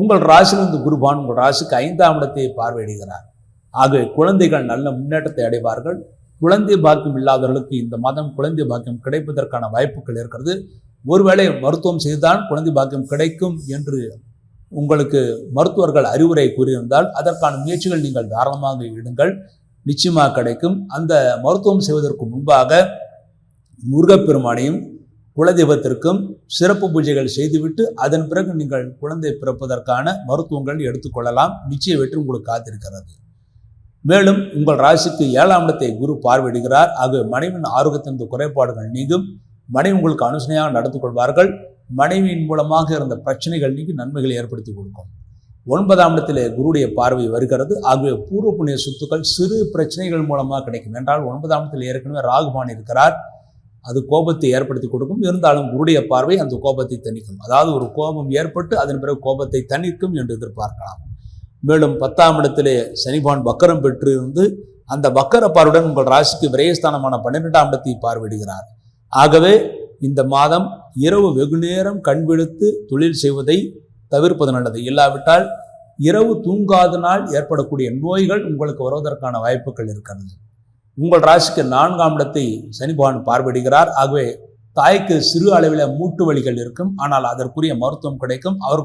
உங்கள் ராசியிலிருந்து குருபான் உங்கள் ராசிக்கு ஐந்தாம் இடத்தை பார்வையிடுகிறார். ஆகவே குழந்தைகள் நல்ல முன்னேற்றத்தை அடைவார்கள். குழந்தை பாக்கியம் இல்லாதவர்களுக்கு இந்த மாதம் குழந்தை பாக்கியம் கிடைப்பதற்கான வாய்ப்புகள் இருக்கிறது. ஒருவேளை மருத்துவம் செய்தால் குழந்தை பாக்கியம் கிடைக்கும் என்று உங்களுக்கு மருத்துவர்கள் அறிவுரை கூறியிருந்தால் அதற்கான முயற்சிகள் நீங்கள் தாராளமாக இடுங்கள் நிச்சயமாக கிடைக்கும். அந்த மருத்துவம் செய்வதற்கு முன்பாக முருகப்பெருமானையும் குலதெய்வத்திற்கும் சிறப்பு பூஜைகள் செய்துவிட்டு அதன் பிறகு நீங்கள் குழந்தை பிறப்பதற்கான மருத்துவங்கள் எடுத்துக்கொள்ளலாம். நிச்சய வெற்றி உங்களுக்கு காத்திருக்கிறது. மேலும் உங்கள் ராசிக்கு ஏழாம் இடத்தை குரு பார்வையிடுகிறார். ஆகவே மனைவியின் ஆரோக்கியத்தின் குறைபாடுகள் நீங்கும். மனைவி உங்களுக்கு அனுசனையாக நடந்து கொள்வார்கள். மனைவியின் மூலமாக இருந்த பிரச்சனைகள் நீங்கி நன்மைகளை ஏற்படுத்தி கொடுக்கும். ஒன்பதாம் இடத்திலே குருடைய பார்வை வருகிறது. ஆகவே பூர்வ புண்ணிய சொத்துக்கள் சிறு பிரச்சனைகள் மூலமாக கிடைக்கும். என்றால் ஒன்பதாம் இடத்தில் ஏற்கனவே ராகுபான் இருக்கிறார். அது கோபத்தை ஏற்படுத்தி கொடுக்கும். இருந்தாலும் குருடைய பார்வை அந்த கோபத்தை தணிக்கும். அதாவது ஒரு கோபம் ஏற்பட்டு அதன் பிறகு கோபத்தை தணிக்கும் என்று எதிர்பார்க்கலாம். மேலும் பத்தாம் இடத்திலே சனிபான் வக்கரம் பெற்று இருந்து அந்த வக்கர பார்வையுடன் உங்கள் ராசிக்கு விரயஸ்தானமான பன்னிரெண்டாம் இடத்தை பார்வையிடுகிறார். ஆகவே இந்த மாதம் இரவு வெகு நேரம் கண் விழுத்து தொழில் செய்வதை தவிர்ப்பது நல்லது. இல்லாவிட்டால் இரவு தூங்காதனால் ஏற்படக்கூடிய நோய்கள் உங்களுக்கு வருவதற்கான வாய்ப்புகள் இருக்கிறது. உங்கள் ராசிக்கு நான்காம் இடத்தை சனி பகவான் பார்வையிடுகிறார். ஆகவே தாய்க்கு சிறு அளவில் மூட்டு வலிகள் இருக்கும். ஆனால் அதற்குரிய மருத்துவம் கிடைக்கும். அவர்கள்